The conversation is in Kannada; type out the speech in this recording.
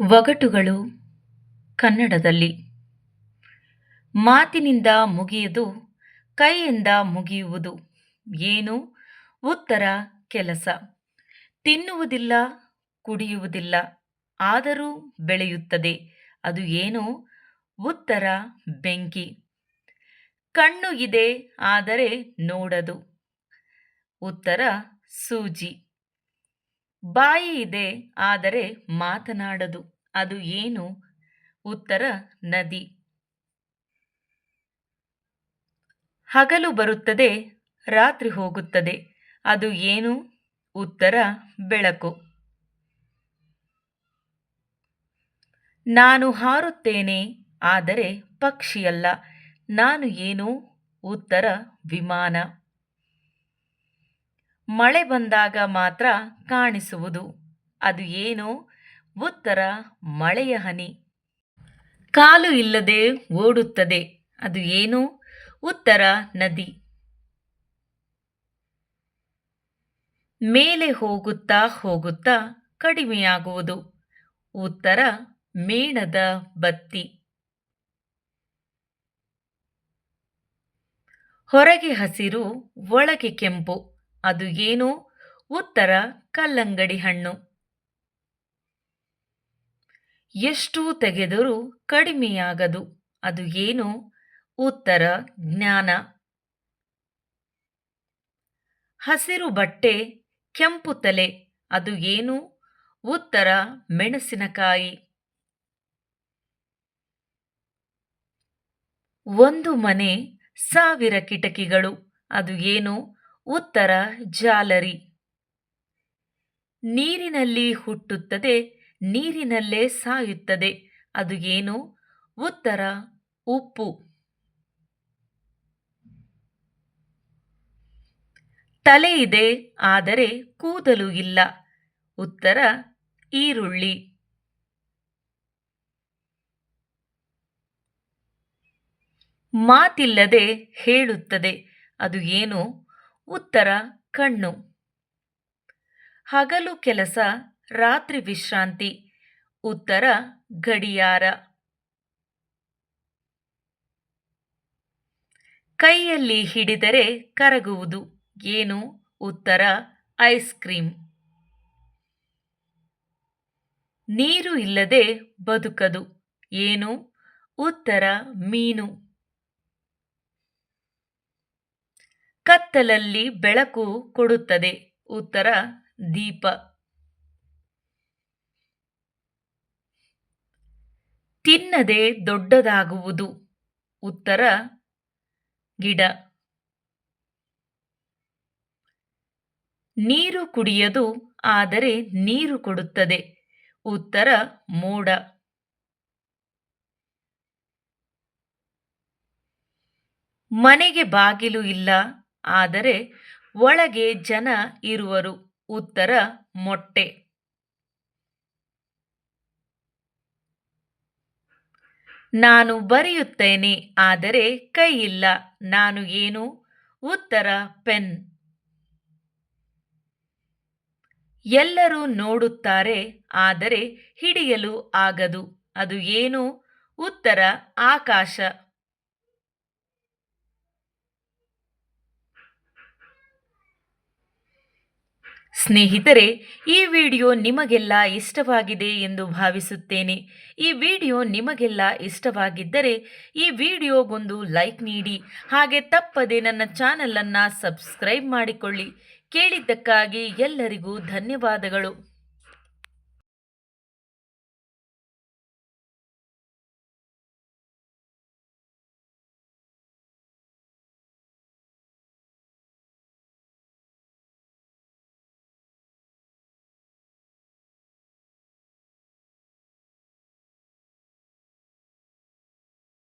ಒಗಟುಗಳು ಕನ್ನಡದಲ್ಲಿ. ಮಾತಿನಿಂದ ಮುಗಿಯದು ಕೈಯಿಂದ ಮುಗಿಯುವುದು ಏನು? ಉತ್ತರ, ಕೆಲಸ. ತಿನ್ನುವುದಿಲ್ಲ, ಕುಡಿಯುವುದಿಲ್ಲ, ಆದರೂ ಬೆಳೆಯುತ್ತದೆ. ಅದು ಏನು? ಉತ್ತರ, ಬೆಂಕಿ. ಕಣ್ಣು ಇದೆ, ಆದರೆ ನೋಡದು. ಉತ್ತರ, ಸೂಜಿ. ಬಾಯಿ ಇದೆ, ಆದರೆ ಮಾತನಾಡದು. ಅದು ಏನು? ಉತ್ತರ, ನದಿ. ಹಗಲು ಬರುತ್ತದೆ, ರಾತ್ರಿ ಹೋಗುತ್ತದೆ. ಅದು ಏನು? ಉತ್ತರ, ಬೆಳಕು. ನಾನು ಹಾರುತ್ತೇನೆ, ಆದರೆ ಪಕ್ಷಿಯಲ್ಲ. ನಾನು ಏನು? ಉತ್ತರ, ವಿಮಾನ. ಮಳೆ ಬಂದಾಗ ಮಾತ್ರ ಕಾಣಿಸುವುದು. ಅದು ಏನು? ಉತ್ತರ, ಮಳೆಯ ಹನಿ. ಕಾಲು ಇಲ್ಲದೆ ಓಡುತ್ತದೆ. ಅದು ಏನು? ಉತ್ತರ, ನದಿ. ಮೇಲೆ ಹೋಗುತ್ತಾ ಹೋಗುತ್ತಾ ಕಡಿಮೆಯಾಗುವುದು. ಉತ್ತರ, ಮೇಣದ ಬತ್ತಿ. ಹೊರಗೆ ಹಸಿರು, ಒಳಗೆ ಕೆಂಪು. ಅದು ಏನು? ಉತ್ತರ, ಕಲ್ಲಂಗಡಿ ಹಣ್ಣು. ಎಷ್ಟು ತೆಗೆದರೂ ಕಡಿಮೆಯಾಗದು. ಅದು ಏನು? ಉತ್ತರ, ಜ್ಞಾನ. ಹಸಿರು ಬಟ್ಟೆ, ಕೆಂಪು ತಲೆ. ಅದು ಏನು? ಉತ್ತರ, ಮೆಣಸಿನಕಾಯಿ. ಒಂದು ಮನೆ, ಸಾವಿರ ಕಿಟಕಿಗಳು. ಅದು ಏನು? ಉತ್ತರ, ಜಾಲರಿ. ನೀರಿನಲ್ಲಿ ಹುಟ್ಟುತ್ತದೆ, ನೀರಿನಲ್ಲೇ ಸಾಯುತ್ತದೆ. ಅದು ಏನು? ಉತ್ತರ, ಉಪ್ಪು. ತಲೆ ಇದೆ, ಆದರೆ ಕೂದಲು ಇಲ್ಲ. ಉತ್ತರ, ಈರುಳ್ಳಿ. ಮಾತಿಲ್ಲದೆ ಹೇಳುತ್ತದೆ. ಅದು ಏನು? ಉತ್ತರ, ಕಣ್ಣು. ಹಗಲು ಕೆಲಸ, ರಾತ್ರಿ ವಿಶ್ರಾಂತಿ. ಉತ್ತರ, ಗಡಿಯಾರ. ಕೈಯಲ್ಲಿ ಹಿಡಿದರೆ ಕರಗುವುದು. ಏನು? ಉತ್ತರ, ಐಸ್ ಕ್ರೀಮ್ ನೀರು ಇಲ್ಲದೆ ಬದುಕದು. ಏನು? ಉತ್ತರ, ಮೀನು. ಕತ್ತಲಲ್ಲಿ ಬೆಳಕು ಕೊಡುತ್ತದೆ. ಉತ್ತರ, ದೀಪ. ತಿನ್ನದೆ ದೊಡ್ಡದಾಗುವುದು. ಉತ್ತರ, ಗಿಡ. ನೀರು ಕುಡಿಯದು, ಆದರೆ ನೀರು ಕೊಡುತ್ತದೆ. ಉತ್ತರ, ಮೋಡ. ಮನೆಗೆ ಬಾಗಿಲು ಇಲ್ಲ ಆದರೆ ಒಳಗೆ ಜನ ಇರುವರು. ಉತ್ತರ, ಮೊಟ್ಟೆ. ನಾನು ಬರೆಯುತ್ತೇನೆ, ಆದರೆ ಕೈ ಇಲ್ಲ. ನಾನು ಏನು? ಉತ್ತರ, ಪೆನ್. ಎಲ್ಲರೂ ನೋಡುತ್ತಾರೆ, ಆದರೆ ಹಿಡಿಯಲು ಆಗದು. ಅದು ಏನು? ಉತ್ತರ, ಆಕಾಶ. ಸ್ನೇಹಿತರೆ, ಈ ವಿಡಿಯೋ ನಿಮಗೆಲ್ಲ ಇಷ್ಟವಾಗಿದೆ ಎಂದು ಭಾವಿಸುತ್ತೇನೆ. ಈ ವಿಡಿಯೋ ನಿಮಗೆಲ್ಲ ಇಷ್ಟವಾಗಿದ್ದರೆ, ಈ ವಿಡಿಯೋಗೊಂದು ಲೈಕ್ ನೀಡಿ. ಹಾಗೆ ತಪ್ಪದೆ ನನ್ನ ಚಾನಲನ್ನು ಸಬ್ಸ್ಕ್ರೈಬ್ ಮಾಡಿಕೊಳ್ಳಿ. ಕೇಳಿದ್ದಕ್ಕಾಗಿ ಎಲ್ಲರಿಗೂ ಧನ್ಯವಾದಗಳು.